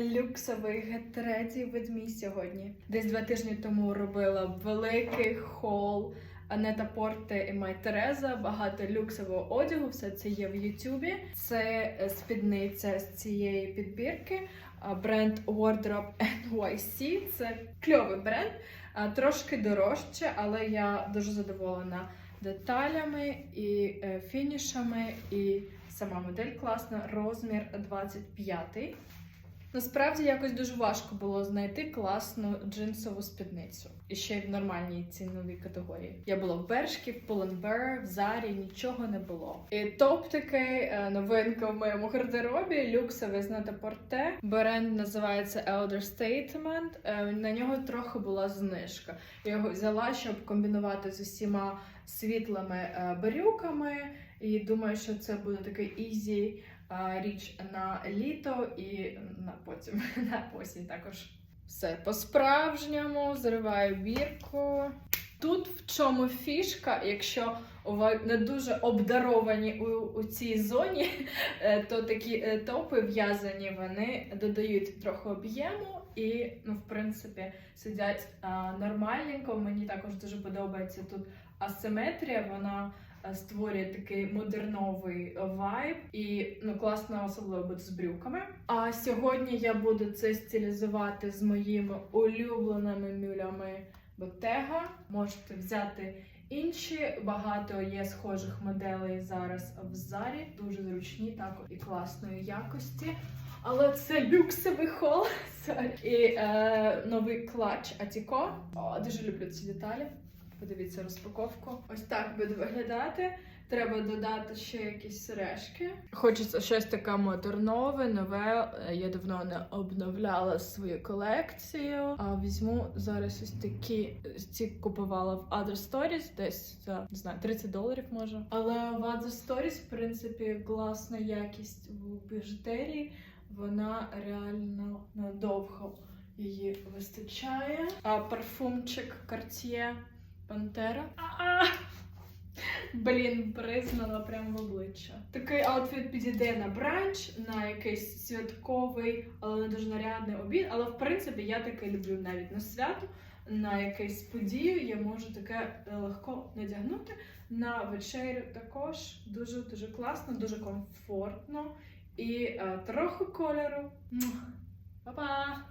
люксовий гетреді від мій сьогодні. Десь два тижні тому робила великий хол Анета Порте і Май Тереза. Багато люксового одягу. Все це є в Ютубі. Це е, спідниця з цієї підбірки. Бренд Wardrobe NYC. Це кльовий бренд, трошки дорожче, але я дуже задоволена деталями і е, фінішами. І сама модель класна, розмір 25. Насправді якось дуже важко було знайти класну джинсову спідницю. І ще й в нормальній ціновій категорії. Я була в Бершкі, в Pull&Bear, в Зарі, нічого не було. І топ такий е, новинка в моєму гардеробі, люксовий з Порте. Бренд називається Elder Statement. Е, На нього трохи була знижка. Я його взяла, щоб комбінувати з усіма світлими е, брюками. І думаю, що це буде такий ізі річ на літо і на потім на осінь також. Все по-справжньому зриваю бірку. Тут в чому фішка, якщо ви не дуже обдаровані у, у цій зоні, е, то такі е, топи в'язані вони додають трохи об'єму і, ну, в принципі, сидять а, нормальненько. Мені також дуже подобається тут асиметрія. Вона створює такий модерновий вайб і ну класно особливо бути з брюками. А сьогодні я буду це стилізувати з моїми улюбленими мюлями Bottega. Можете взяти інші. Багато є схожих моделей зараз в зарі, дуже зручні, також і класної якості. Але це люксовий хол. І е, новий клач Атіко. О, дуже люблю ці деталі. Подивіться розпаковку. Ось так буде виглядати. Треба додати ще якісь сережки. Хочеться щось таке модернове, нове. Я давно не обновляла свою колекцію. А візьму зараз ось такі ці купувала в Other Stories, десь за не знаю 30 доларів може. Але в Other Stories, в принципі, класна якість в біжутерії. Вона реально надовго її вистачає. А парфумчик Cartier Пантера. Блін, бризнула прямо в обличчя. Такий аутфіт підійде на бранч, на якийсь святковий, але не дуже нарядний обід. Але в принципі я таке люблю навіть на свято, на якусь подію. Я можу таке е, легко надягнути. На вечерю також дуже дуже класно, дуже комфортно і е, трохи кольору. Па-па!